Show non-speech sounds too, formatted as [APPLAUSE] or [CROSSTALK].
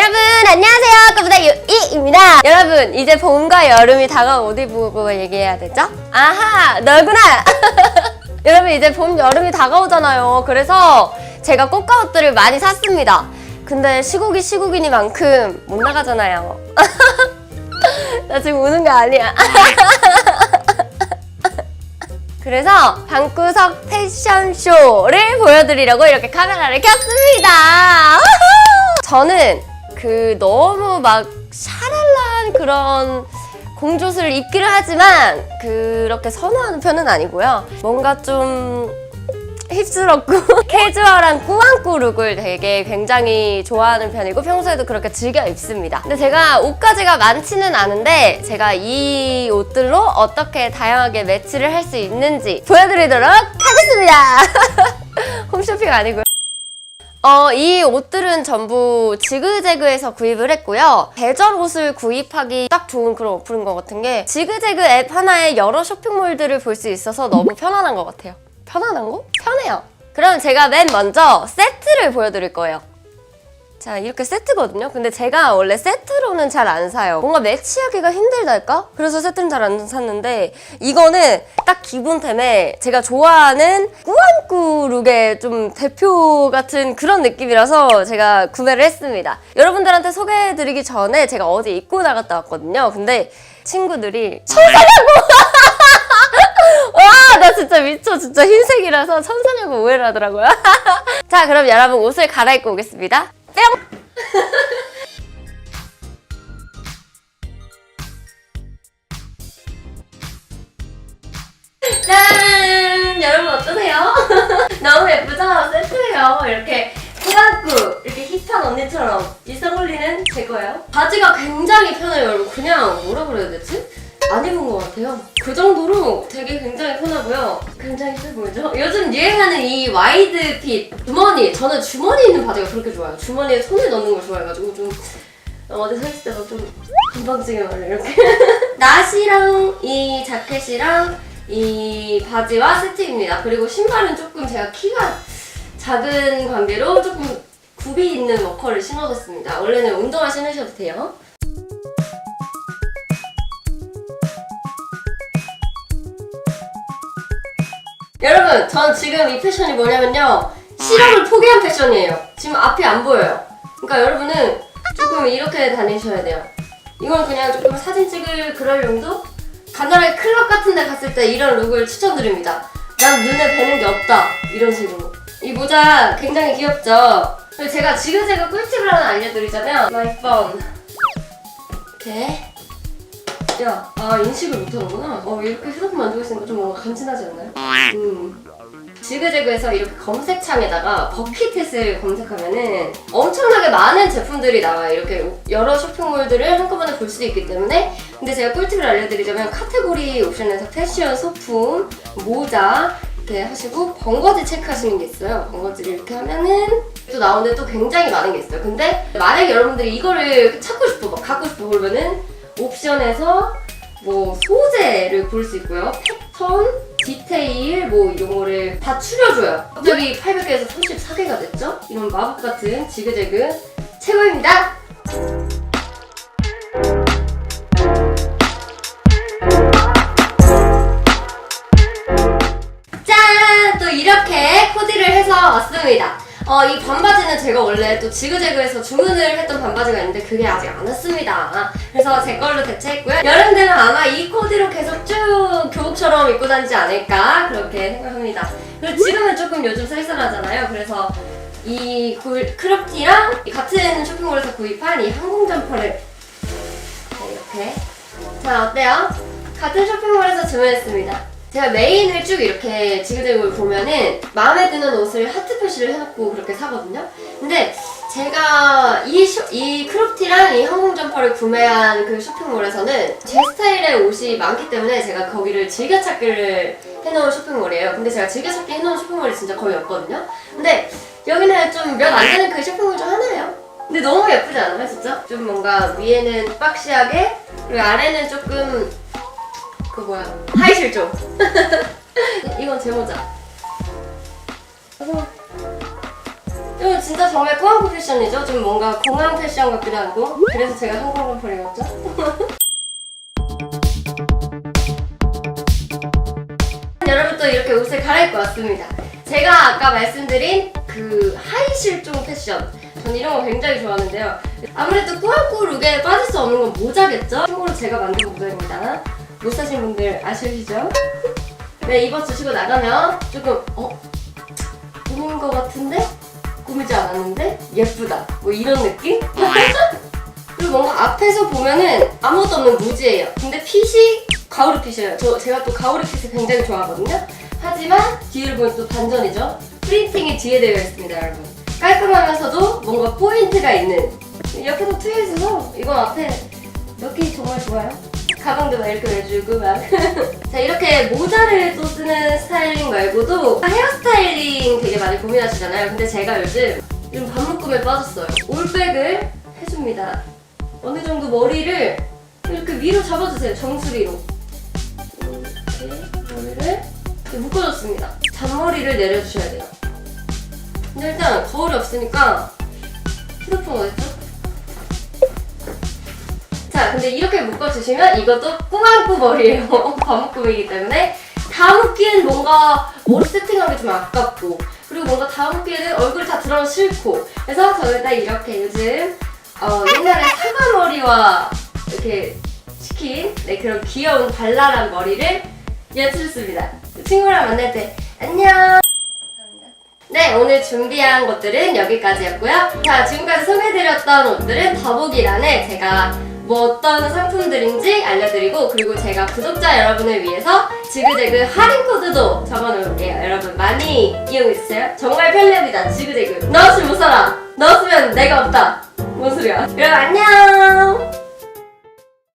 여러분 안녕하세요. 꼬부다 유이입니다. 여러분 이제 봄과 여름이 다가온 어디 보고 얘기해야 되죠? 아하 너구나! [LAUGHS] 여러분 이제 봄 여름이 다가오잖아요. 그래서 제가 꽃가옷들을 많이 샀습니다. 근데 시국이 시국이니만큼 못 나가잖아요. [LAUGHS] 나 지금 우는 거 아니야. [LAUGHS] 그래서 방구석 패션쇼를 보여드리려고 이렇게 카메라를 켰습니다. 저는 그 너무 막 샤랄라한 그런 공주옷을 입기를 하지만 그렇게 선호하는 편은 아니고요. 뭔가 좀 힙스럽고 [LAUGHS] 캐주얼한 꾸안꾸 룩을 되게 굉장히 좋아하는 편이고 평소에도 그렇게 즐겨 입습니다. 근데 제가 옷가지가 많지는 않은데 제가 이 옷들로 어떻게 다양하게 매치를 할 수 있는지 보여드리도록 하겠습니다. [LAUGHS] 홈쇼핑 아니고요. 어, 이 옷들은 전부 지그재그에서 구입을 했고요. 계절 옷을 구입하기 딱 좋은 그런 어플인 것 같은 게 지그재그 앱 하나에 여러 쇼핑몰들을 볼 수 있어서 너무 편안한 것 같아요. 편안한 거? 편해요. 그럼 제가 맨 먼저 세트를 보여드릴 거예요. 자, 이렇게 세트거든요. 근데 제가 원래 세트로는 잘 안 사요. 뭔가 매치하기가 힘들달까? 그래서 세트는 잘 안 샀는데, 이거는 딱 기본템에 제가 좋아하는 꾸안꾸 룩의 좀 대표 같은 그런 느낌이라서 제가 구매를 했습니다. 여러분들한테 소개해드리기 전에 제가 어제 입고 나갔다 왔거든요. 근데 친구들이 천사냐고! [LAUGHS] 와, 나 진짜 미쳐. 진짜 흰색이라서 천사냐고 오해를 하더라고요. [LAUGHS] 자, 그럼 여러분 옷을 갈아입고 오겠습니다. 뿅! 짠! 여러분 어떠세요? [LAUGHS] 너무 예쁘죠? 세트예요. 이렇게 꾸안꾸 이렇게 힙한 언니처럼 일상 올리는 제 거예요. 바지가 굉장히 편해요, 여러분. 그냥 뭐라 그래야 되지? 안 입은 것 같아요. 그 정도로 되게 굉장히 편하고요. 굉장히 세 보이죠? 요즘 유행하는 이 와이드 핏 주머니. 저는 주머니 있는 바지가 그렇게 좋아요. 주머니에 손을 넣는 걸 좋아해가지고 좀 어디 서 있을 때도 좀 금방지게 말해 이렇게. [LAUGHS] 나시랑 이 자켓이랑 이 바지와 세트입니다. 그리고 신발은 조금 제가 키가 작은 관계로 조금 굽이 있는 워커를 신어줬습니다. 원래는 운동화 신으셔도 돼요. 여러분, 전 지금 이 패션이 뭐냐면요. 실험을 포기한 패션이에요. 지금 앞이 안 보여요. 그러니까 여러분은 조금 이렇게 다니셔야 돼요. 이건 그냥 조금 사진 찍을 그럴 용도? 간단하게 클럽 같은 데 갔을 때 이런 룩을 추천드립니다. 난 눈에 뵈는 게 없다. 이런 식으로. 이 모자 굉장히 귀엽죠? 제가 지그재그 꿀팁을 하나 알려드리자면 My phone. 이렇게 야, 아 인식을 못하는구나. 어 이렇게 휴대폰 만지고 있으니까 좀 뭔가 간지나지 않나요? 음. 지그재그에서 이렇게 검색창에다가 버킷햇을 검색하면은 엄청나게 많은 제품들이 나와요. 이렇게 여러 쇼핑몰들을 한꺼번에 볼 수 있기 때문에. 근데 제가 꿀팁을 알려드리자면 카테고리 옵션에서 패션, 소품, 모자 이렇게 하시고 번거지 체크하시는 게 있어요. 번거지를 이렇게 하면은 또 나오는데 또 굉장히 많은 게 있어요. 근데 만약에 여러분들이 이거를 찾고 싶어, 막 갖고 싶어 그러면은 옵션에서 뭐 소재를 고를 수 있고요. 패턴, 디테일 뭐 이런 거를 다 추려줘요. 갑자기 800개에서 34개가 됐죠? 이런 마법 같은 지그재그 최고입니다. 짠! 또 이렇게 코디를 해서 왔습니다. 어, 이 반바지는 제가 원래 또 지그재그에서 주문을 했던 반바지가 있는데 그게 아직 안 왔습니다. 그래서 제 걸로 대체했고요. 여름 되면 아마 이 코디로 계속 쭉 교복처럼 입고 다니지 않을까 그렇게 생각합니다. 그리고 지금은 조금 요즘 쌀쌀하잖아요. 그래서 이 굴- 크롭티랑 같은 쇼핑몰에서 구입한 이 항공 점퍼를 네, 이렇게 자 어때요? 같은 쇼핑몰에서 주문했습니다. 제가 메인을 쭉 이렇게 지그재그를 보면은 마음에 드는 옷을 하트 표시를 해놓고 그렇게 사거든요. 근데 제가 이, 쇼, 이 크롭티랑 이 항공 점퍼를 구매한 그 쇼핑몰에서는 제 스타일의 옷이 많기 때문에 제가 거기를 즐겨 찾기를 해놓은 쇼핑몰이에요. 근데 제가 즐겨 찾기 해놓은 쇼핑몰이 진짜 거의 없거든요. 근데 여기는 좀 몇 안 되는 그 쇼핑몰 중 하나예요. 근데 너무 예쁘지 않아요, 진짜? 좀 뭔가 위에는 박시하게 그리고 아래는 조금 그 뭐야 하이 실종. [LAUGHS] 이건 제 모자. 이건 진짜 정말 꾸안꾸 패션이죠? 좀 뭔가 공항 패션 같기도 하고 그래서 제가 항공을 입었죠? [LAUGHS] 여러분 또 이렇게 옷을 갈아입고 왔습니다. 제가 아까 말씀드린 그 하이 실종 패션. 전 이런 거 굉장히 좋아하는데요. 아무래도 꾸안꾸 룩에 빠질 수 없는 건 모자겠죠? 참고로 제가 만든 모자입니다. 못 사신 분들 아시죠? 네, 입어주시고 나가면 조금 어? 꾸민 거 같은데? 꾸미지 않았는데? 예쁘다. 뭐 이런 느낌? [LAUGHS] 그리고 뭔가 앞에서 보면은 아무것도 없는 무지예요. 근데 핏이 가오리 핏이에요. 저 제가 또 가오리 핏을 굉장히 좋아하거든요. 하지만 뒤를 보면 또 반전이죠. 프린팅이 뒤에 되어 있습니다, 여러분. 깔끔하면서도 뭔가 포인트가 있는 옆에도 트여 있어서 이건 앞에 넣기 정말 좋아요. 가방도 내주고 막. [LAUGHS] 자 이렇게 모자를 또 쓰는 스타일링 말고도 헤어스타일링 되게 많이 고민하시잖아요. 근데 제가 요즘 요즘 반묶음에 빠졌어요. 올백을 해줍니다. 어느 정도 머리를 이렇게 위로 잡아주세요. 정수리로. 이렇게 머리를 이렇게 묶어줬습니다. 잔머리를 내려주셔야 돼요. 근데 일단 거울이 없으니까 휴대폰 어딨죠? 자, 근데 이렇게 묶어주시면 이것도 꾸안꾸 머리예요. 반묶음이기 때문에 다 묶기엔 뭔가 머리 세팅하기 좀 아깝고 그리고 뭔가 다 묶기에는 얼굴이 다 드러나면 싫고 그래서 저는 딱 이렇게 요즘 어, 옛날에 사과머리와 이렇게 시킨 네, 그런 귀여운 발랄한 머리를 연출했습니다. 친구랑 만날 때 안녕! 네, 오늘 준비한 것들은 여기까지였고요. 자, 지금까지 소개해드렸던 옷들은 더보기란에 제가 뭐 어떤 상품들인지 알려드리고 그리고 제가 구독자 여러분을 위해서 지그재그 할인 코드도 적어놓을게요. 여러분 많이 이용해주세요. 정말 편리합니다. 지그재그. 넣었으면 못 살아. 넣었으면 내가 없다. 뭔 소리야. 여러분 안녕!